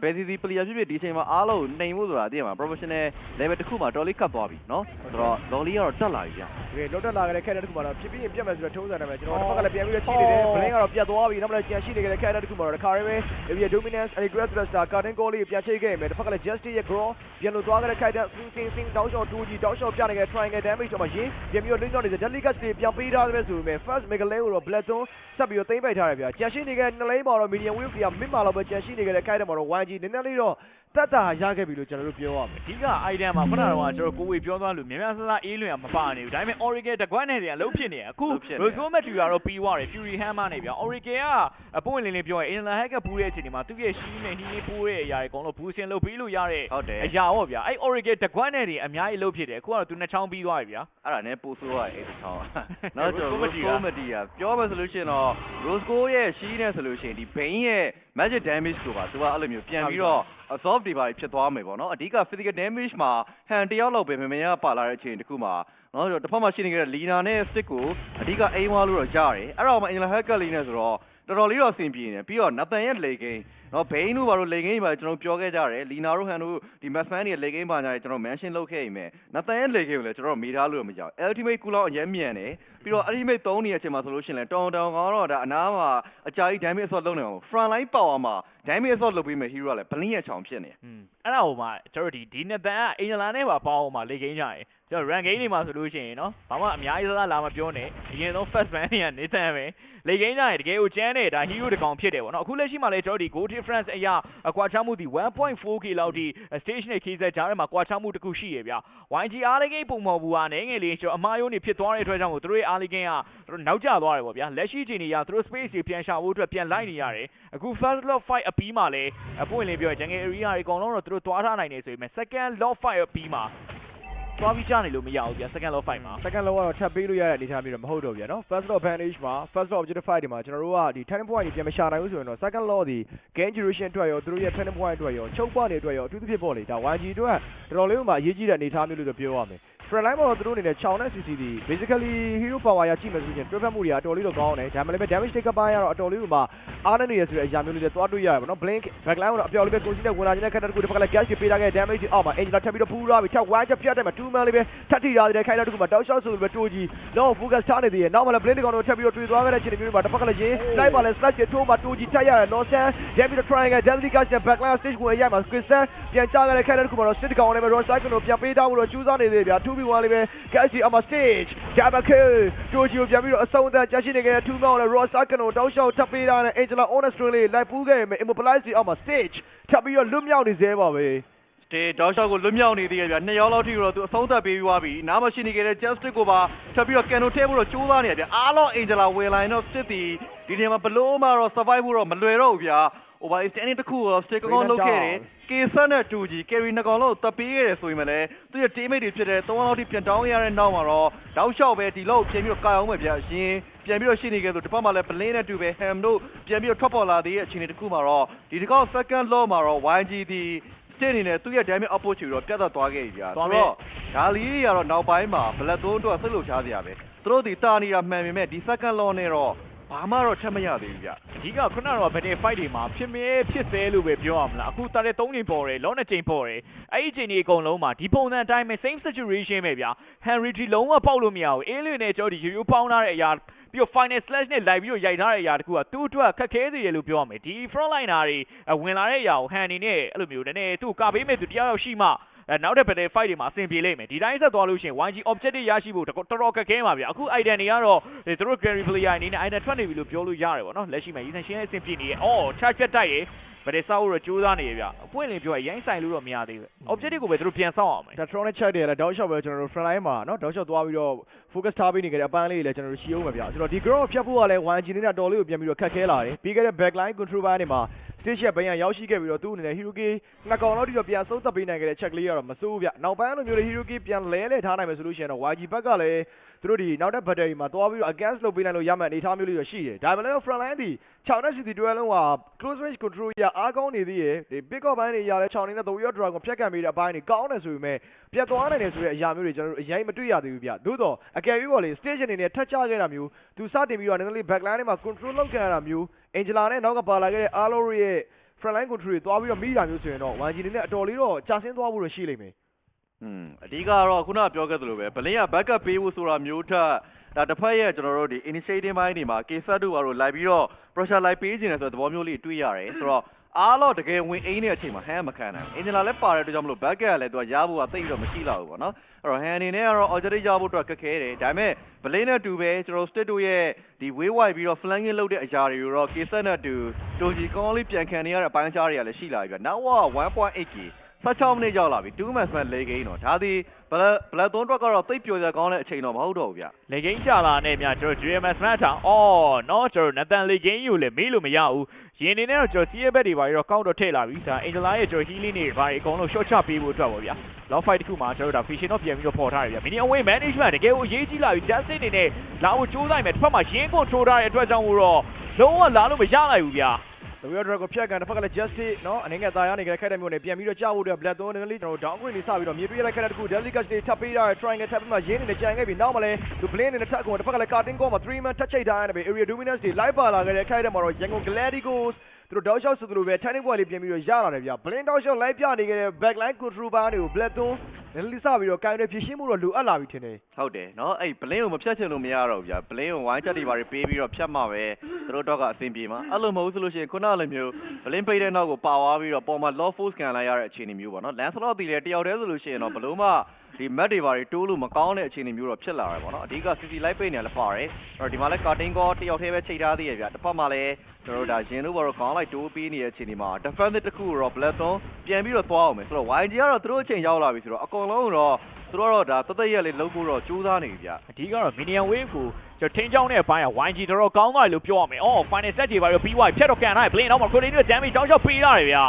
ဘယ်စီစီပလီယာဖြစ်ဖြစ်ဒီအချိန်မှာအားလုံးနှိမ်ဖို့ဆိုတာသိရမှာ professional level တစ်ခုမှာတော်လေးကတ်သွားပြီเนาะဆိုတော့ဒေါ်လေးကတော့တက်လာပြီဗျ တကယ်လောတက်လာကြတဲ့ခက်တဲ့တစ်ခုမှာတော့ဖြစ်ပြီးရင်ပြတ်မယ်ဆိုတော့ထုံးစံတယ်ပဲကျွန်တော်တစ်ဖက်ကလည်းပြန်ပြီးတော့ရှိနေတယ်ဘလင်းကတော့ပြတ်သွားပြီနောက်မှလည်းကြံရှိနေကြတဲ့ခက်တဲ့တစ်ခုမှာတော့တစ်ခါရဲပဲ area dominance and aggressive star curtain goal လေးပြန်ချိတ်ခဲ့မယ်တစ်ဖက်ကလည်း justice ရဲ့ grow ပြန်လို့သွားကြတဲ့ခက်တဲ့ sing sing sing တောင်းလျှောက်2 g တောင်းလျှောက်ပြနေကြတဲ့ triangle damage တော့မှရင်းပြန်ပြီးတော့ link တော့နေတဲ့ delicacy တွေပြန်ပေးထားတယ်ဆိုပေမဲ့ first mega lane ကိုတော့ blackstone ဆက်ပြီးတော့သိမ့်ပိုက်ထားတယ်ဗျာကြံရှိနေကြတဲ့နှစ်လိမ့်မှာတော့ medium wave က mid မှာတော့ပဲကြံရှိနေကြတဲ့ခက်တဲ့မှာတော့ 1g နည်းနည်းလေးတော့ တတ်တာရခဲ့ပြီလို့ကျွန်တော်တို့ပြောရမယ်အဓိက item မှာခုနကတော့ကျွန်တော်ကိုဝေပြောသွားလို့များများဆဆအေးလွင်ကမပါနေဘူးဒါပေမဲ့ Oracle တကွက်နဲ့တည်းကလုံးဖြစ်နေရအခု Rosco Matthew ကတော့ပြီးွားတယ် Fury Hammer နဲ့ဗျာ Oracle ကအပွင့်လင်းလင်းပြောရင် Inland Hack ကပူးတဲ့အချိန်ဒီမှာသူ့ရဲ့ရှိနေဟင်းလေးပူးတဲ့အရာတွေအကုန်လုံး boosting လုပ်ပြီးလို့ရတဲ့အရာပေါ့ဗျာအဲ့ Oracle တကွက်နဲ့တည်းအများကြီးလုံးဖြစ်တယ်အခုကတော့သူနှစ်ချောင်းပြီးွားပြီဗျာအဲ့ဒါနဲ့ပိုဆိုးရတယ်အဲ့တစ်ချောင်းနောက်ကျွန်တော် Rosco Matthew ကပြောမှဆိုလို့ရှိရင်တော့ Rosco ရဲ့ရှိနေဆိုလို့ရှိရင်ဒီ Bane ရဲ့ magic damage ကိုပါသူကအဲ့လိုမျိုးပြန်ပြီးတော့ absorb တွေပါဖြစ်သွားမယ်ပေါ့နော်အဓိက physical damage မှာဟန်တယောက်လောက်ပဲမမရပါလာတဲ့အချိန်တစ်ခုမှာနော်ဆိုတော့တစ်ဖက်မှာရှိနေခဲ့တဲ့ Lina နဲ့ Stick ကိုအဓိကအိမ်ဝါလို့တော့ကြားတယ်အဲ့တော့မှ Angela Hackett လေးနဲ့ဆိုတော့တော်တော်လေးတော့အဆင်ပြေနေပြီးတော့ Nathan ရဲ့ lay game နော်ဘိန်းတို့ဘာလို့လေဂိမ်းပါကျွန်တော်ပြောခဲ့ကြတယ်လီနာတို့ဟန်တို့ဒီမက်ဖန်တွေလေဂိမ်းပါကြတယ်ကျွန်တော် mention လုပ်ခဲ့ရင်မယ်နသန်ရဲ့လေဂိမ်းကိုလည်းကျွန်တော်မေးထားလို့တော့မကြောက် ultimate ကူလောက်အရင်မြန်တယ်ပြီးတော့ ultimate 3နေတဲ့အချိန်မှာဆိုလို့ရှိရင်လည်းတောင်တောင်ကတော့ဒါအနားမှာအကြာကြီး damage assault လုပ်နေအောင် front line power မှာ damage assault လုပ်ပေးမယ် hero ကလည်းဘလင်းရဲ့ချောင်ဖြစ်နေอืมအဲ့ဒါဟိုမှာကျွန်တော်ဒီဒီနှစ်တန်ကအင်ဂျလာနဲ့ပါပေါအောင်မှာလေကိန်းကြရင် ကျွန်တော် run game တွေမှာဆိုလို့ရှိရင်နော်ဘာမှအများကြီးသာလာမပြောနဲ့အရင်ဆုံး first man တွေကနေတဲ့ပဲလေကိန်းကြရင်တကယ်ကိုကျန်းနေတာ hero တကောင်ဖြစ်တယ်ပေါ့နော်အခုလက်ရှိမှာလည်းကျွန်တော်ဒီ goal difference အရာအကွာခြားမှုဒီ 1.4k လောက်ဒီ station နဲ့ခေးဆက်ကြားထဲမှာကွာခြားမှုတစ်ခုရှိရဗျ YGR လေးကိန်းပုံမော်ဘူးဟာနည်းငယ်လေးကျွန်တော်အမားယုံနေဖြစ်သွားတဲ့အတွက်ကြောင့်မို့သူတို့ရဲ့ early game ကသူတို့နောက်ကျသွားတယ်ပေါ့ဗျာလက်ရှိချိန်နေရသူတို့ space တွေပြန်ရှာဖို့အတွက်ပြန်လိုက်နေရတယ်အခု first lot fight အပြီးမှာလည်းအပွင့်လင်းပြောရင် jungle area တွေအကုန်လုံးတော့သူတို့သွားထားနိုင်နေဆိုပေမဲ့ second lot fight အပြီးမှာ သွားပြီးကြနေလို့မရဘူးဗျာ second lot fight မှာ second law ကတော့ထပ်ပေးလို့ရတဲ့အနေအထားမျိုးတော့မဟုတ်တော့ဗျာနော် first law advantage မှာ first law objective fight တွေမှာကျွန်တော်တို့ကဒီ turning point တွေပြန်မရှာနိုင်ဘူးဆိုရင်တော့ second law ဒီ gain duration အတွက်ရောသူတို့ရဲ့ turning point အတွက်ရောချုပ်ပွားနေအတွက်ရောအထူးသဖြင့်ပေါ့လေဒါ YG အတွက်တော်တော်လေးမှအရေးကြီးတဲ့အနေအထားမျိုးလို့တော့ပြောရမယ် front line မှာတော့သူတို့အနေနဲ့6နဲ့ CC ဒီ basically hero power ရကြည့်မယ်ဆိုရင်တွဲဖက်မှုတွေကတော်တော်လေးတော့ကောင်းတယ်ဒါမှလည်းပဲ damage take up ပိုင်းကတော့အတော်လေးကိုမှအားနေနေရဆိုတဲ့အရာမျိုးလေးတွေသွားတွေ့ရတယ်ပေါ့နော် blink backline ကတော့အပြော်လေးပဲကိုကြီးနဲ့ဝင်လာနေတဲ့ခက်တဲ့တစ်ခုတစ်ဖက်ကလည်း gas တွေပေးထားခဲ့ damage တွေအောက်မှာ angela ထပ်ပြီးတော့ဖူးထားပြီထပ် one ချက်ပြတ်တယ်မှာ2 man လေးပဲထပ်ထိထားတဲ့ခိုင်တဲ့တစ်ခုမှာတောက်လျှောက်ဆိုလိုပဲတိုးကြီးတော့ focus ထားနေသေးတယ်နောက်မှလည်း blink ကောင်တို့ထပ်ပြီးတော့တွေ့သွားခဲ့တဲ့ချိန်မျိုးတွေမှာတစ်ဖက်ကလည်းရင်း live ပါလဲ slash တွေထိုးမှာတိုးကြီးထပ်ရတယ် lost ပြန်ပြီးတော့ triangle deadly gas နဲ့ backline stage ကိုရိုက်မှာ crystal ပြန်ချခဲ့တဲ့ခိုင်တဲ့တစ်ခုမှာတော့ sit ကောင်လည်းပဲ rock cycle ကိုပြန်ပေးထားဖို့တော့ကြိုးစားနေသေးတယ်ဗျာ 2v1 လေးပဲ gas ကြီးအမ stage ဂျာဘကေတိုဂျီကိုပြန်ပြီးတော့အဆုံးအသက်ကြာရှိနေခဲ့တဲ့2 man နဲ့ rock cycle ကိုတောက်လျှောက်ထပ်ပေးထားတဲ့ angela honest လေးလိုက်ပူးခဲ့ရင် immobilize ကြီးအမ stage ထပ်ပြီးတော့လွတ်မြောက်နေသေးပါပဲတေဒေါက်ရှော့ကိုလွတ်မြောက်နေသေးတယ်ဗျနှစ်ယောက်လောက်ထိတော့သူအဆုံးသတ်ပေးပြီးသွားပြီနားမရှိနေခဲ့တဲ့ justice ကိုပါထပ်ပြီးတော့ကန်နိုထဲဖို့တော့ကြိုးစားနေရဗျအားလုံး angela ဝယ်လာရင်တော့စစ်တီဒီနေရာမှာဘလို့မှတော့ survive ဖို့တော့မလွယ်တော့ဘူးဗျာ over standing တစ်ခုကို stick ကောင်းလုပ်ခဲ့တယ်ကေဆန်နဲ့ 2G carry နှစ်ကောင်လုံးတပ်ပေးခဲ့တယ်ဆိုရင်မလဲသူရဲ့ teammate တွေဖြစ်တဲ့3လောက်ထိပြန်တောင်းရတဲ့နောက်မှာတော့တောက်လျှောက်ပဲဒီလောက်ပြန်ပြီးတော့ကာအောင်ပဲဗျာရှင်ပြန်ပြီးတော့ရှိနေခဲ့ဆိုတစ်ပတ်မှလည်း blink နဲ့တူပဲ ham တို့ပြန်ပြီးတော့ထွက်ပေါ်လာသေးတဲ့အခြေအနေတစ်ခုမှာတော့ဒီတစ်ခေါက် second law မှာတော့ YG ဒီ state အနေနဲ့သူ့ရဲ့ damage output ချီတော့ပြတ်သက်သွားခဲ့ပြီဗျာသွားဆိုမယ်တော့ဒါလီတွေကတော့နောက်ပိုင်းမှာ black zone အတွက်စိတ်လှုပ်ရှားစရာပဲသူတို့ဒီတာနေတာမှန်ပေမဲ့ဒီ second law နဲ့တော့ ဘာမှတော့ထပ်မရသေးဘူးဗျအဓိကခုနကတော့ဗတဲ့ fight တွေမှာဖြစ်မဲဖြစ်သေးလို့ပဲပြောရမလားအခုတာတဲ့3ချိန်ပေါ်တယ်လောနဲ့ချိန်ပေါ်တယ်အဲ့ဒီချိန်တွေအကုန်လုံးမှာဒီပုံစံအတိုင်းပဲ same situation ပဲဗျာ Henry D လုံးဝပေါက်လို့မရဘူးအေးလွင်နဲ့ကျွန်တော်ဒီရိုးရိုးပေါင်းထားတဲ့အရာပြီးတော့ final slash နဲ့လိုက်ပြီးတော့ရိုက်ထားတဲ့အရာတခုကသူ့အတွက်ခက်ခဲစေတယ်လို့ပြောရမယ်ဒီ front liner တွေအဝင်လာတဲ့အရာကို Han အနေနဲ့အဲ့လိုမျိုးနည်းနည်းသူ့ကာပေးမဲ့သူတယောက်ယောက်ရှိမှ အဲနောက်တဲ့ battle fight တွေမှာအဆင်ပြေလိမ့်မယ်ဒီတိုင်းဆက်သွားလို့ရှိရင် YG objective ရရှိဖို့တော်တော်ခက်ခဲမှာဗျအခု item တွေကတော့သူတို့ carry player အနေနဲ့ item ထွက်နေပြီလို့ပြောလို့ရတယ်ပေါ့နော်လက်ရှိမှာ Ethan ရှင်းရဲ့အဆင်ပြေနေရဲ့အော် charge ဖြတ်တိုက်ရဲ့ဗတဲ့စောက်တော့ကြိုးစားနေရဗျအပွင့်လင်းပြောရရိုင်းဆိုင်လို့တော့မရသေးဘူး objective ကိုပဲသူတို့ပြန်ဆောက်အောင်မယ် ဒါ tronic check တွေလည်းတောက်လျှောက်ပဲကျွန်တော်တို့ front line မှာเนาะတောက်လျှောက်သွားပြီးတော့ focus ထားပေးနေကြတဲ့အပန်းလေးတွေလည်းကျွန်တော်တို့ရှီအောင်ပဲဗျာဆိုတော့ဒီ ground ဖြတ်ဖို့ကလည်း 1G နဲ့တော်လေးကိုပြန်ပြီးတော့ခက်ခဲလာတယ်ပြီးခဲ့တဲ့ backline control ဘိုင်း တွေမှာ stage ရဲ့ဘိုင်းကရောက်ရှိခဲ့ပြီးတော့သူ့အနေနဲ့ hero key နှစ်ကောင်လောက်ထိတော့ပြန်ဆုံးသက်ပေးနိုင်ခဲ့တဲ့ check လေးကတော့မစိုးဘူးဗျနောက်ပိုင်းလိုမျိုးတွေ hero key ပြန်လဲလဲထားနိုင်မယ်ဆိုလို့ရှိရင်တော့ YG ဘက်ကလည်း သူတို့ဒီနောက်တဲ့ battery မှာသွားပြီးတော့ against လုပ်ပေးနိုင်လို့ရမယ့်အနေအထားမျိုးလေးတော့ရှိတယ်ဒါပေမဲ့လည်း front line ဒီ6နဲ့ CT တွဲလုံးက close range control ရအားကောင်းနေသေးရဲ့ဒီ big up ဘိုင်းတွေရလဲ6နေတဲ့3 year dragon ဖြတ်ကန်ပေးတဲ့အပိုင်းတွေကောင်းတယ်ဆိုပေမဲ့ပြတ်သွားနိုင်တယ်ဆိုတဲ့အရာမျိုးတွေကျွန်တော်တို့အရင်မတွေ့ရသေးဘူးဗျသို့တော့အကယ်၍ပေါ့လေ stage အနေနဲ့ထက်ချခဲ့တာမျိုးသူစတင်ပြီးတော့နည်းနည်းလေး backline တွေမှာ control လုပ်ခဲ့ရတာမျိုး Angela နဲ့နောက်ကပါလာခဲ့တဲ့ Arlo ရဲ့ front line control တွေသွားပြီးတော့မိတာမျိုးဆိုရင်တော့ YG အနေနဲ့အတော်လေးတော့ကြာဆင်းသွားဖို့တော့ရှိလိမ့်မယ် อืมအဓိကကတော့ခုနကပြောခဲ့သလိုပဲဘလင်းက backup ပေးဖို့ဆိုတာမျိုးထက်ဒါတစ်ဖက်ရဲ့ကျွန်တော်တို့ဒီ initiating ဘိုင်းတွေမှာ case တို့ဘာလို့လိုက်ပြီးတော့ pressure လိုက်ပေးခြင်းလဲဆိုတဲ့သဘောမျိုးလေးတွေ့ရတယ်ဆိုတော့အားတော့တကယ်ဝင်အိန်းတဲ့အချိန်မှာဟန်မခံနိုင်ဘူးအင်ဂျင်လာလည်းပါတဲ့အတွက်ကြောင့်မလို့ backup ကလည်းသူကရဖို့ကသိပ်ပြီးတော့မရှိတော့ဘူးပေါ့နော်အဲ့တော့ဟန်အနေနဲ့ကတော့ objective ရဖို့အတွက်ခက်ခဲတယ်ဒါပေမဲ့ဘလင်းနဲ့တူပဲကျွန်တော် state တို့ရဲ့ဒီ way wide ပြီးတော့ flanking လုပ်တဲ့အရာတွေကိုတော့ case နဲ့တူတိုဂျီကောင်းလေးပြန်ခံနေရတဲ့အပိုင်းခြားတွေကလည်းရှိလာပြီဗျနောက်က 1.8k 16မိနစ်ရောက်လာပြီ2 match မဲ့၄ဂိမ်းတော့ဒါဒီဘလက်ဘလက်သွန်းတွက်ကတော့သိပ်ပျော်စရာကောင်းတဲ့အချိန်တော့မဟုတ်တော့ဘူးဗျလေကိန်းကြလာနဲ့များကျွန်တော် GMS match ထောင်အော်နော်ကျွန်တော်နတန်လေကိန်းယူလေမေးလို့မရဘူးရင်းနေနဲ့တော့ကျွန်တော်စီးရဲဘက်တွေပါပြီးတော့ကောက်တော့ထည့်လာပြီဒါအင်ဂျလာရဲ့ကျွန်တော် healing တွေပါအကုန်လုံး short ချပေးဖို့အတွက်ပေါ့ဗျာ long fight တစ်ခုမှာကျွန်တော်တို့ဒါ fission တော့ပြန်ပြီးတော့ပေါ်ထားတယ်ဗျာ mini away management တကယ်ကိုအရေးကြီးလာပြီ justice အနေနဲ့လာဖို့ကြိုးစားနေမယ်တစ်ဖက်မှာရင်းကုန်ထိုးထားတဲ့အတွက်ကြောင့်မို့တော့လုံးဝလာလို့မရနိုင်ဘူးဗျာ The Real Dragon ဖြတ်ကန်တစ်ဖက်ကလည်း Justice နော်အနေငယ်သားရနေကြတဲ့ခက်တဲ့မျိုးနဲ့ပြန်ပြီးတော့ကြောက်ဖို့အတွက် Black Thorn လေးကျွန်တော် downgrade လေးစပြီးတော့မြေတွေးလိုက်ခက်တဲ့တခု Delicate တွေထပ်ပေးတာ Triangle ထပ်ပြီးမှရင်းနေနဲ့ကြံခဲ့ပြီးနောက်မှလည်း The Blade နဲ့ထပ်ကုန်တစ်ဖက်ကလည်း Cutting Core မှာ3 man ထပ်ချိတ်ထားရတယ်ပဲ Area Dominance တွေ live ပါလာခဲ့တဲ့ခက်တဲ့မှာတော့ Yangon Gladiators သူတို့တောက်လျှောက်ဆိုသလိုပဲ Titanic ဘွားလေးပြင်ပြီးတော့ရလာတယ်ဗျ Blind တောက်လျှောက်လိုက်ပြနေခဲ့တဲ့ backline control bar တွေကို Black Thorn နဲ့လေးစပြီးတော့ကိုင်ရဖြည့်ရှင်းမှုတော့လိုအပ်လာပြီထင်တယ်ဟုတ်တယ်နော်အဲ့ဘလင်းကိုမဖြတ်ချင်လို့မရတော့ဘူးဗျဘလင်းကိုဝိုင်းချက်တွေပါတွေပေးပြီးတော့ဖြတ်မှပဲသူတို့တော့ကအဆင်ပြေမှာအဲ့လိုမဟုတ်ဆိုလို့ရှိရင်ခုနလိုမျိုးဘလင်းပိတ်တဲ့နောက်ကိုပါသွားပြီးတော့ပေါ်မှာ low force ကန်လိုက်ရတဲ့အခြေအနေမျိုးပေါ့နော် Lancelot တီလည်းတယောက်တည်းဆိုလို့ရှိရင်တော့ဘလို့မှ ဒီ map တွေပါတွေတိုးလို့မကောင်းတဲ့အခြေအနေမျိုးတော့ဖြစ်လာတယ်ပေါ့နော်အဓိက CC light ပိတ်နေရလည်းပါတယ်အဲ့တော့ဒီမှာလည်း cutting call တယောက်တည်းပဲချိန်ထားသေးရဗျတစ်ဖက်မှာလည်းကျွန်တော်တို့ဒါရင်တို့ဘာလို့ခေါင်းလိုက်တိုးပေးနေတဲ့အခြေအနေမှာ defensive တစ်ခုကိုတော့ Blackthorn ပြန်ပြီးတော့သွားအောင်မယ်ဆိုတော့ YG ကတော့သူတို့အချိန်ရောက်လာပြီဆိုတော့အကုန်လုံးတော့သူတို့ကတော့ဒါတသက်ရက်လေးလုံးဖို့တော့ကြိုးစားနေပြီဗျအဓိကတော့ minion wave ကိုကျွန်တော်ထိန်းချောင်းတဲ့အပိုင်းက YG တော်တော်ကောင်းသွားတယ်လို့ပြောရမယ်။အော် final set တွေပါတော့ပြီးသွားပြီဖြတ်တော့ကန်ထားတယ် blade နောက်မှာ crane နဲ့ damage တောင်းလျှောက်ပေးရတယ်ဗျာ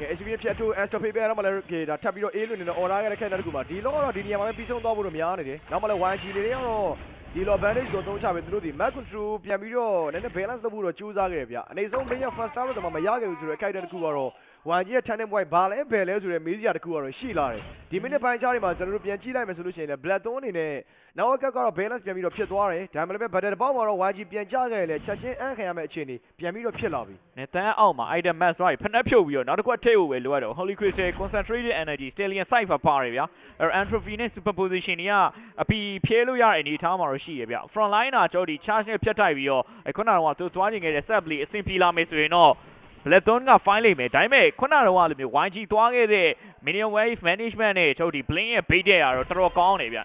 ကဲ HB ဖြတ်ထိုး Astro Paper တော့မလဲကေဒါထပ်ပြီးတော့ A လွင်နေတော့ order ခဲ့တဲ့ခိုက်တဲ့တစ်ခုမှာဒီလောကတော့ဒီနေရာမှာပဲပြီးဆုံးသွားဖို့တော့များနေတယ်နောက်မှလည်း YG တွေတွေကတော့ဒီလော advantage ကိုသုံးချပဲသူတို့ဒီ map control ပြန်ပြီးတော့နည်းနည်း balance လုပ်ဖို့တော့ကြိုးစားခဲ့တယ်ဗျအနေဆုံး main first star တော့မရခဲ့ဘူးဆိုတော့ခိုက်တဲ့တစ်ခုကတော့ YG ရဲ့ turning point ဘာလဲဘယ်လဲဆိုတဲ့မေးစရာတစ်ခုကတော့ရှိလာတယ်ဒီ minute ပိုင်းခြားတွေမှာကျွန်တော်တို့ပြန်ကြည့်လိုက်မယ်ဆိုလို့ရှိရင်လည်း Black Thorn အနေနဲ့ နောက်ကကတော့ balance ပြန်ပြီးတော့ဖြစ်သွားတယ်ဒါမှလည်းပဲ battle တစ်ပေါက်မှာတော့ YG ပြန်ကြခဲ့တယ်လေချက်ချင်းအန်းခံရမယ့်အခြေအနေပြန်ပြီးတော့ဖြစ်လာပြီ။နဲ့တန်းအောက်မှာ item mass တွေဖက်နှက်ဖြုတ်ပြီးတော့နောက်တစ်ခုထိပ်ဖို့ပဲလိုအပ်တော့ holy crystal concentrated energy stallion sight ပါပါတယ်ဗျာ။အဲ entropy နဲ့ superposition တွေကအပီဖြဲလို့ရတဲ့အနေအထားမှာတော့ရှိရဗျာ။ front line ကကျွန်တော်ဒီ charge နဲ့ဖြတ်တိုက်ပြီးတော့ခုနကတော့သူသွားကျင်ခဲ့တဲ့ set play အဆင်ပြေလာမယ်ဆိုရင်တော့ Blackthorn က fine လိမ့်မယ်ဒါပေမဲ့ခုနကတော့လိုမျိုး YG သွားခဲ့တဲ့ minion wave management နဲ့ကျွန်တော်ဒီ blink ရဲ့ bait တဲ့ကတော့တော်တော်ကောင်းတယ်ဗျာ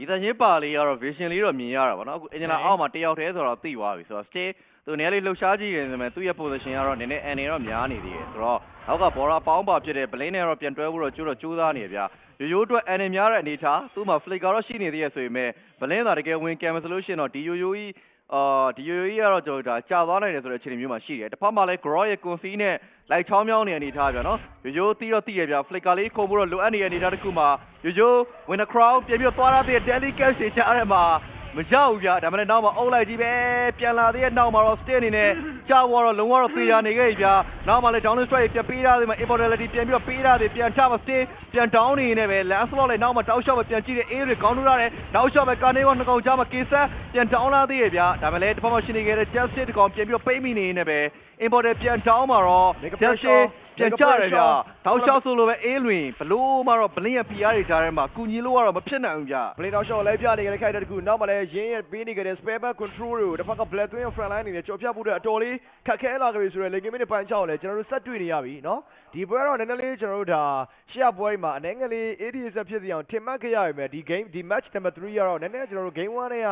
ဒီသချင်းပါလေးကတော့ vision လေးတော့မြင်ရတာပေါ့နော်အခု engineer အောက်မှာတယောက်တည်းဆိုတော့သိသွားပြီဆိုတော့ stay သူနည်းလေးလှုပ်ရှားကြည့်နေတယ်ဆိုမှသူ့ရဲ့ position ကတော့နည်းနည်းအန်နေတော့များနေသေးတယ်ဆိုတော့နောက်ကဘော်ရာပေါင်းပါဖြစ်တဲ့ blade နဲ့တော့ပြန်တွဲဖို့တော့ကျိုးတော့ကြိုးစားနေရဗျာရိုးရိုးအတွက်အန်နေများတဲ့အနေထားသူ့မှာ flick ကတော့ရှိနေသေးရဆိုပေမဲ့ blade သာတကယ်ဝင် cam ဆိုလို့ရှိရင်တော့ဒီရိုးရိုးကြီး အာဒီရိုးရိုးကြီးကတော့ကျွန်တော်ဒါကြာသွားနိုင်တယ်ဆိုတဲ့အခြေအနေမျိုးမှာရှိတယ်တစ်ဖက်မှာလည်း grow ရဲ့ config နဲ့လိုက်ချောင်းမြောင်းနေတဲ့အနေထားဗျာနော်ရိုးရိုးတီးတော့တီးရဗျာ flicker လေးခုံဖို့တော့လိုအပ်နေတဲ့အနေထားတစ်ခုမှာရိုးရိုး win the crowd ပြန်ပြီးတော့သွားရတဲ့ daily cash တွေကြားထဲမှာ မရောက်ဘူးဗျာဒါမှလည်းနောက်မှာအုပ်လိုက်ကြီးပဲပြန်လာသေးတဲ့နောက်မှာတော့ stay အနေနဲ့ကြာသွားတော့လုံးဝတော့သေရနေခဲ့ပြီဗျာနောက်မှာလည်း down strike ပြန်ပေးရတယ်မှာ immortality ပြန်ပြီးတော့ပေးရတယ်ပြန်ချမှာ stay ပြန် down နေနေပဲ last ball လည်းနောက်မှာတောက်လျှောက်ပဲပြန်ကြည့်တဲ့ A တွေကောင်းလို့ရတယ်တောက်လျှောက်ပဲ carnival နှစ်ကောင်ကြားမှာ case ပြန် down လာသေးရဲ့ဗျာဒါမှလည်းတစ်ဖက်မှာရှိနေခဲ့တဲ့ justice တကောင်ပြန်ပြီးတော့ပိတ်မိနေနေပဲ importer ပြန် down မှာတော့ Make a justice pressure. ပြန်ကြတယ်ဗျာတောက်လျှောက်ဆိုလိုပဲအေးလွင်ဘလို့မှတော့ဘလင်းရဲ့ PR တွေကြားထဲမှာကူညီလို့ကတော့မဖြစ်နိုင်ဘူးဗျာဘလင်းတောက်လျှောက်လဲပြနေကြတဲ့ခိုက်တဲ့တကူနောက်မှလည်းရင်းရဲ့ပေးနေကြတဲ့ spare back control တွေကိုတစ်ဖက်က black twin front line အနေနဲ့ကြော်ဖြတ်ဖို့အတွက်အတော်လေးခက်ခဲလာကြပြီဆိုတော့လေကင်းမင်းနဲ့ပန်ချောက်လည်းကျွန်တော်တို့ဆက်တွေ့နေရပြီနော်ဒီပွဲတော့နည်းနည်းလေးကျွန်တော်တို့ဒါရှေ့ပွဲမှာအနေငယ်လေး ADS ဖြစ်စီအောင်ထင်မှတ်ခဲ့ရပြီမဲ့ဒီ game ဒီ match number 3ကတော့နည်းနည်းကျွန်တော်တို့ game 1နဲ့က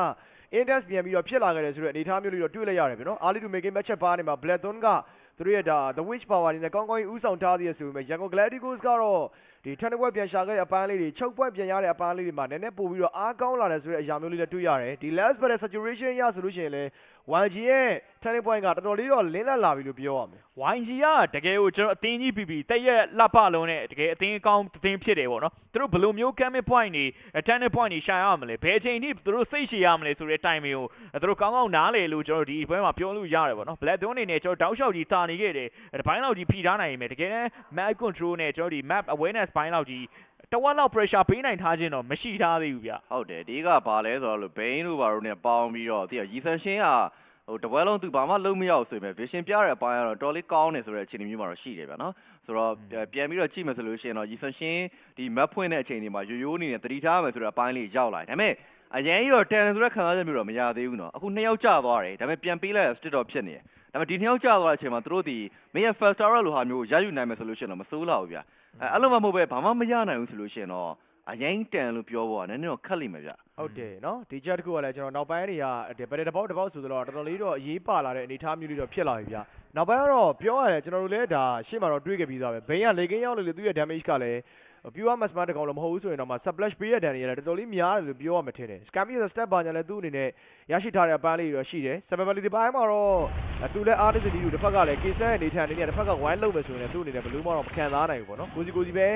index ပြန်ပြီးတော့ဖြစ်လာခဲ့တယ်ဆိုတော့အနေထားမျိုးလေးတော့တွေ့လိုက်ရတယ်ဗျနော် early to making match ပါနေမှာ black twin က သူတို့ရဲ့ဒါ the witch power နေနဲ့ကောင်းကောင်းကြီးဥဆောင်ထားသေးရဆိုပေမဲ့ Yangon Gladiators ကတော့ဒီ turn away ပြန်ရှာခဲ့တဲ့အပန်းလေးတွေချုပ်ပွက်ပြန်ရတဲ့အပန်းလေးတွေမှာနည်းနည်းပို့ပြီးတော့အားကောင်းလာတယ်ဆိုတဲ့အရာမျိုးလေးလည်းတွေ့ရတယ်ဒီ last battle saturation ရဆိုလို့ရှိရင်လည်း YG ရဲ့ turning point ကတော်တော်လေးတော့လင်းလက်လာပြီလို့ပြောရမယ် YG ကတကယ်ကိုကျွန်တော်အတင်းကြီးပြီးပြီးတက်ရက်လှပလုံးနဲ့တကယ်အတင်းအကောင်းအတင်းဖြစ်တယ်ပေါ့နော်သူတို့ဘယ်လိုမျိုး camera point တွေ turning point တွေရှာရမလဲဘယ်အချိန်ထိသူတို့စိတ်ရှည်ရမလဲဆိုတဲ့ time ကိုသူတို့ကောင်းကောင်းနားလေလို့ကျွန်တော်ဒီဘွဲမှာပြောလို့ရတယ်ပေါ့နော် black zone အနေနဲ့ကျွန်တော်တောက်လျှောက်ကြီးတာနေခဲ့တယ်ဒီဘိုင်းလောက်ကြီးဖိထားနိုင်ရင်ပဲတကယ်တမ်း map control နဲ့ကျွန်တော်ဒီ map awareness ဘိုင်းလောက်ကြီးတဝက်လောက် pressure ပေးနိုင်ထားခြင်းတော့မရှိထားသေးဘူးဗျဟုတ်တယ်ဒီကဘာလဲဆိုတော့လို့ဘိန်းတို့ဘာတို့ ਨੇ ပေါင်းပြီးတော့တည်ရရီဆန်ရှင်းကဟိုတပွဲလုံးသူဘာမှလုံးမရအောင်ဆိုရင်ပဲ vision ပြတဲ့အပိုင်းကတော့တော်လေးကောင်းတယ်ဆိုတဲ့အခြေအနေမျိုးမှာတော့ရှိတယ်ဗျာနော်ဆိုတော့ပြန်ပြီးတော့ကြည့်မယ်ဆိုလို့ရှိရင်တော့ Yifashin ဒီ map ဖွင့်တဲ့အချိန်ဒီမှာရိုးရိုးအနေနဲ့တတိထားမယ်ဆိုတဲ့အပိုင်းလေးရောက်လာတယ်ဒါပေမဲ့အရင်ကြီးတော့တန်ဆိုတဲ့ခံစားချက်မျိုးတော့မရသေးဘူးနော်အခုနှစ်ယောက်ကျသွားတယ်ဒါပေမဲ့ပြန်ပေးလိုက်ရ state တော့ဖြစ်နေတယ်ဒါ ပေမဲ့ဒီနှစ်ယောက်ကျသွားတဲ့အချိန်မှာသူတို့ဒီမင်းရဲ့ first star လိုဟာမျိုးကိုရယူနိုင်မယ်ဆိုလို့ရှိရင်တော့မစိုးလောက်ဘူးဗျအဲအဲ့လိုမှမဟုတ်ပဲဘာမှမရနိုင်ဘူးဆိုလို့ရှိရင်တော့အရင်တန်လို့ပြောဖို့ကနည်းနည်းတော့ခက်လိမ့်မယ်ဗျဟုတ်တယ်နော်ဒီချက်တစ်ခုကလည်းကျွန်တော်နောက်ပိုင်းတွေကဒီဗက်တပေါက်တစ်ပေါက်ဆိုတော့တော်တော်လေးတော့အရေးပါလာတဲ့အနေအထားမျိုးလေးတော့ဖြစ်လာပြီဗျနောက်ပိုင်းကတော့ပြောရတယ်ကျွန်တော်တို့လည်းဒါရှေ့မှာတော့တွေးခဲ့ပြီးသားပဲဘိန်းကလေကင်းရောက်လို့လေသူ့ရဲ့ damage ကလည်း pure mass smart တကောင်လို့မဟုတ်ဘူးဆိုရင်တော့မှ splash ပေးရတဲ့ damage လည်းတော်တော်လေးများတယ်လို့ပြောရမှာထင်တယ် scam ရဲ့ step ပါညာလည်းသူ့အနေနဲ့ ရရှိထားတဲ့အပန်းလေးတွေတော့ရှိတယ် survival ဒီပိုင်းမှာတော့သူလည်း artist ဒီလိုတစ်ဖက်ကလည်း case ရဲ့အနေထားအနေနဲ့တစ်ဖက်က wine လုပ်မယ်ဆိုရင်လည်းသူ့အနေနဲ့ဘယ်လိုမှတော့မခံစားနိုင်ဘူးပေါ့နော်ကိုစီကိုစီပဲ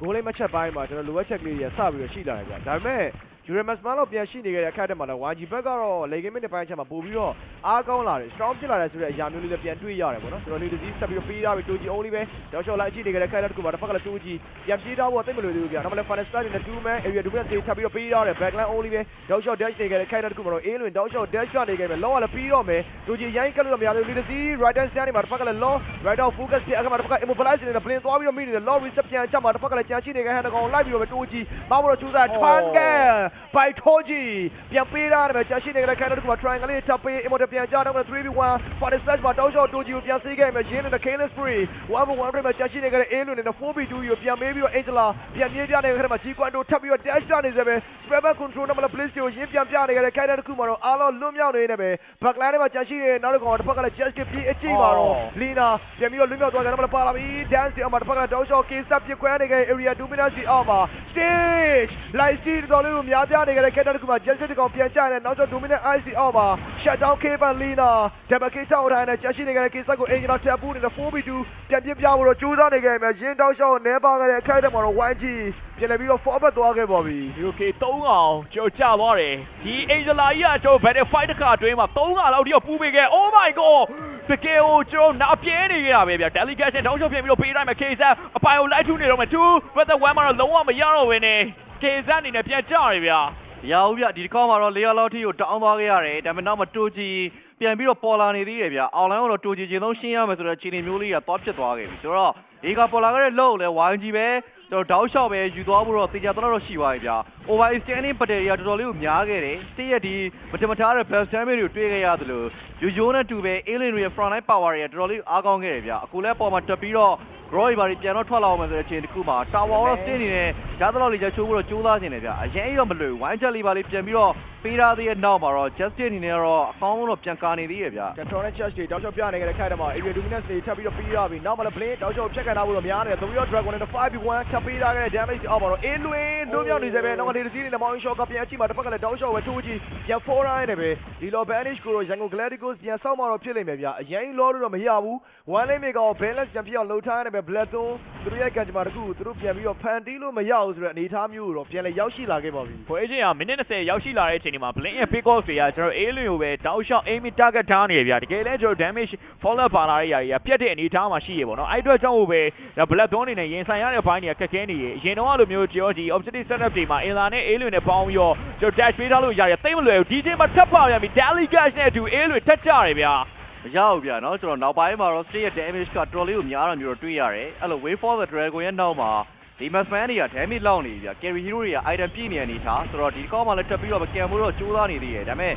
goal လေးမချက်ပိုင်းမှာကျွန်တော်လိုအပ်ချက်လေးတွေစပြီးတော့ရှိလာတယ်ဗျဒါပေမဲ့ Uramas မတော့ပြန်ရှိနေခဲ့တဲ့အခါတည်းမှာလည်း YG ဘက်ကတော့ late game တဲ့ပိုင်းချက်မှာပို့ပြီးတော့အားကောင်းလာတယ် strong ဖြစ်လာတယ်ဆိုတဲ့အရာမျိုးလေးလည်းပြန်တွေ့ရတယ်ပေါ့နော်ကျွန်တော်လေးတစ်စီးဆက်ပြီးတော့ပေးထားပြီး 2G only ပဲတောက်လျှောက်လိုက်အကြည့်နေခဲ့တဲ့အခါတည်းတစ်ခုမှာတစ်ဖက်ကလည်း 2G ပြန်ပြေးထားဖို့အသိမလို့သေးဘူးဗျာနောက်မှလည်း final start နဲ့2 man area 2 man တေးချက်ပြီးတော့ပေးထားတယ် backline only ပဲတောက်လျှောက် dash နေခဲ့တဲ့အခါတည်းတစ်ခုမှာတော့ A လွင်တောက်လျှောက် dash ကနေခဲ့မယ်လောကလည်းပြီးတော့မယ် 2G ရိုင်းကလို့တော့မရသေးဘူးလေးတစ်စီး right hand stand နေမှာတစ်ဖက်ကလည်း low right out focus ပြအခါမှာတစ်ဖက်က immobilize နေတဲ့ plane သွားပြီးတော့မိနေတယ် low reset ပြန်ချက်မှာတစ်ဖက်ကလည်းကြံရှိနေခဲ့ဟန်တကောင်လိုက်ပြီးတော့ 2G မမလို့ချူစား Twangan by Toji ပြန်ပေးထားတယ်ပဲကြာရှိနေတဲ့ခိုင်တော့ဒီမှာ triangle လေးထပ်ပေး immortal ပြန်ကြတော့ 3v1 for the slash မှာတောက်လျှောက် Toji ကိုပြန်စေးခဲ့မယ်ရင်းနေတဲ့ Kale Spree 1v1 frame မှာကြာရှိနေတဲ့ A လွန်နေတဲ့ 4v2 ကိုပြန်မေးပြီးတော့ Angela ပြန်ပြေးပြနေတဲ့ခါမှာ G Quanto ထပ်ပြီးတော့ dash ချနေစေပဲ spread back control နဲ့မလား place ကိုရင်းပြန်ပြနေတဲ့ခိုင်တဲ့တစ်ခုမှာတော့အားလုံးလွတ်မြောက်နေနေပဲ backline ထဲမှာကြာရှိနေတဲ့နောက်တစ်ကောင်တစ်ဖက်ကလည်း just ပြေးအကြည့်ပါတော့ Lina ပြန်ပြီးတော့လွတ်မြောက်သွားကြတယ်မလားပါလာပြီ dance အောင်မှာတစ်ဖက်ကတောက်လျှောက် case up ပြခွဲနေခဲ့ area 2 minutes အောက်မှာ stage live stream တော်လေးကိုများပြနေခဲ့တဲ့ခိုင်တဲ့တစ်ခုမှာ just တစ်ကောင်ပြန်ကြတယ်နောက်ကျ dominant IC အောက်မှာ shut down K ban Lina တဘကိစ္စကိုထိုင်နေကြာရှိနေခဲ့တဲ့ case ကို Angela ထပ်ပူးနေတဲ့ 4v2 ပြန်ပြပြဖို့တော့ကြိုးစားနေခဲ့မယ်ရင်းတောက်လျှောက်နဲပါခဲ့တဲ့အခိုက်အတန့်မှာတော့ YG ပြန်လည်ပြီးတော့ forward သွားခဲ့ပါပြီ UK 3အောင်ကျော်ကျသွားတယ်ဒီ Angela ကြီးကကျော် battle fight တစ်ခါအတွင်းမှာ3ခါလောက်တိတော့ပူးပေးခဲ့ Oh my god တကယ်ကိုကျွန်တော်နာပြဲနေကြတာပဲဗျာ delegation တောင်းလျှောက်ပြင်ပြီးတော့ပေးတိုင်းမှာ KZ အပိုင်ကိုလိုက်ထုနေတော့မယ်2 but the one မှာတော့လုံးဝမရတော့ဘဲနဲ့ KZ အနေနဲ့ပြန်ကြရတယ်ဗျာရအောင်ဗျဒီတစ်ခေါက်မှာတော့လေယာလောက်ထိကိုတောင်းသွားခဲ့ရတယ်ဒါပေမဲ့နောက်မှာတူဂျီပြန်ပြီးတော့ပေါ်လာနေသေးတယ်ဗျအောင်လိုင်းကတော့တူဂျီချင်းလုံးရှင်းရမယ်ဆိုတော့ခြေနေမျိုးလေးကသွားဖြစ်သွားခဲ့ပြီဆိုတော့ဒီကပေါ်လာခဲ့တဲ့လို့လဲ YG ပဲ ကျွန်တော်တောက်လျှောက်ပဲယူသွားဖို့တော့တေချာတော့တော့ရှိသွားပြီဗျ over standing ပတယ်ရတော်တော်လေးကိုများခဲ့တယ်တည့်ရဒီမတမထားတဲ့ best damage တွေကိုတွေ့ခဲ့ရသလိုယူယိုးနဲ့တူပဲ alien တွေရဲ့ front line power တွေကတော်တော်လေးအားကောင်းခဲ့တယ်ဗျအခုလဲပေါ်မှာတက်ပြီးတော့ Roy ဘာတွေပြန်တော့ထွက်လာအောင်မယ်ဆိုတဲ့အချိန်တစ်ခုမှာ Tower တော့ stay နေတယ် ဂျားတော့လေးချချိုးဖို့တော့ကြိုးစားနေတယ်ဗျအရင်တော့မလွယ်ဘူး wine jet လေးပါလေးပြန်ပြီးတော့ပေးထားသေးတဲ့နောက်မှာတော့ Justin အနေနဲ့တော့အကောင်းဆုံးတော့ပြန်ကာနေသေးရဲ့ဗျကျွန်တော်နဲ့ church တွေတောက်လျှောက်ပြနေကြတဲ့ခိုက်တမှာ area dominance တွေထပ်ပြီးတော့ပြီးရပြီနောက်မှလည်း blade တောက်လျှောက်ဖြတ်ကန်ထားဖို့တော့များတယ်သမီးတော့ dragon နဲ့ 5v1 ထပ်ပေးထားခဲ့တဲ့ damage အောက်မှာတော့ a လွင်တို့မြောက်နေစေပဲနောက်ကလေစီးနေတဲ့ mountain shot ကပြန်အချိမှာတစ်ဖက်ကလည်းတောက်လျှောက်ပဲထိုးကြည့်ပြန် four line နဲ့ပဲဒီလော banish ကိုတော့ Yangon Galacticos ပြန်ဆောက်မှတော့ဖြစ်လိမ့်မယ်ဗျအရင်လောတော့မရဘူး one lane မြေကော balance ပြန်ဖြစ်အောင်လှုပ်ထားရတယ်ပဲ black သွန်းသူတို့ရဲ့ကန်ကြမှာတခုသူတို့ပြန်ပြီးတော့ဖန်တီးလို့မရဘူးဆိုတဲ့အနေအထားမျိုးကိုတော့ပြန်လည်းရောက်ရှိလာခဲ့ပါပြီပွဲချင်းကမိနစ်20ရောက်ရှိလာတဲ့အချိန်ဒီမှာ Blink ရဲ့ pick off တွေကကျွန်တော် alien ကိုပဲတောက်လျှောက် aim target ထားနေရဗျာတကယ်လဲကျွန်တော် damage follow ပါလာတဲ့ຢာတွေကပြတ်တဲ့အနေအထားမှာရှိရပေါ့နော်အဲ့အတွက်ကြောင့်ပဲဒါ black dawn အနေနဲ့ရင်ဆိုင်ရတဲ့ဘိုင်းတွေကခက်ခဲနေရအရင်တော့လိုမျိုးကျွန်တော်ဒီ objective setup တွေမှာ Ela နဲ့ alien နဲ့ပေါင်းပြီးတော့ကျွန်တော် dash ပေးထားလို့ရတယ်သိမလွယ်ဘူးဒီချိန်မှာထပ်ပါရပြီ daily cash နဲ့အတူ alien ထက်ကြတယ်ဗျာမရဘူးဗျနော်ကျွန်တော်နောက်ပိုင်းမှာတော့ stay ရဲ့ damage ကတော်တော်လေးကိုများတာမျိုးတော့တွေ့ရတယ်အဲ့လို wave for the dragon ရဲ့နောက်မှာ ဒီ Masman တွေက damage လောက်နေပြီဗျ carry hero တွေက item ပြည့်နေနေထားဆိုတော့ဒီကောင်းမှလည်းတက်ပြီးတော့ကံမိုးတော့ကြိုးစားနေသေးတယ်ဒါပေမဲ့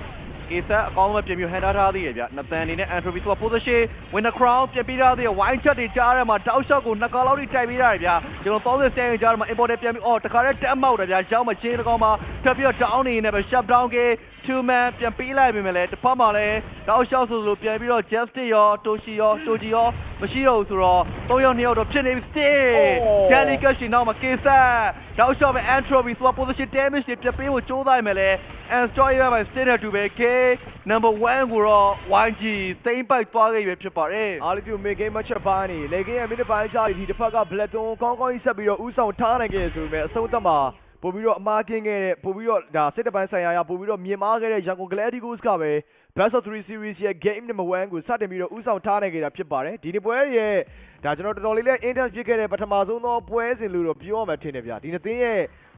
ကေဆက်အကောင်းဆုံးပြင်ပြီးဟန်ထားထားသေးရဗျနသန်အနေနဲ့ entropy သူက position win the crown ပြင်ပြီးထားသေးရ wine chat တွေကြားထဲမှာတောက်လျှောက်ကိုနှစ်ကောင်လောက်ထိတိုက်ပြီးထားတယ်ဗျကျွန်တော်30 stand ကြားထဲမှာ import ပြန်ပြီးအော်တခါတည်းတက်မောက်တယ်ဗျရောက်မှချင်းတစ်ကောင်မှာတက်ပြီးတော့ down နေနေပဲ shut down ကေ two man ပြန်ပေးလိုက်ပြီမယ်လေတစ်ဖက်မှာလည်းတောက်လျှောက်ဆိုလိုပြန်ပြီးတော့ justice ရော toshi ရော toji ရောမရှိတော့ဘူးဆိုတော့၃ယောက်၂ယောက်တော့ဖြစ်နေပြီ stay delicate ရှင်နောက်မှာ case တောက်လျှောက်ပဲ entropy ဆိုတော့ position damage တွေပြန်ပေးဖို့ကြိုးစားရမယ်လေ and story ရမှာ stay နဲ့တူပဲ K number 1ကိုတော့ YG သိမ့်ပိုက်သွားခဲ့ပြီဖြစ်ပါတယ်အားလုံးပြု make game match ပိုင်းနေလေကင်းရဲ့မိနစ်ပိုင်းချာဒီတစ်ဖက်က black tone ကောင်းကောင်းကြီးဆက်ပြီးတော့ဥဆောင်ထားနိုင်ခဲ့ဆိုပေမဲ့အဆုံးသတ်မှာ ပို့ပြီးတော့အမားကင်းခဲ့တဲ့ပို့ပြီးတော့ဒါစစ်တပိုင်းဆိုင်ရာရပို့ပြီးတော့မြင်မာခဲ့တဲ့ Yangon Galacticos ကပဲ Best of 3 series ရဲ့ game number 1ကိုစတင်ပြီးတော့ဥဆောင်ထားနိုင်ခဲ့တာဖြစ်ပါတယ်ဒီနေ့ပွဲရဲ့ဒါကျွန်တော်တော်တော်လေးလေး intense ဖြစ်ခဲ့တဲ့ပထမဆုံးသောပွဲစဉ်လို့တော့ပြောရမှာထင်တယ်ဗျဒီနေ့သင်းရဲ့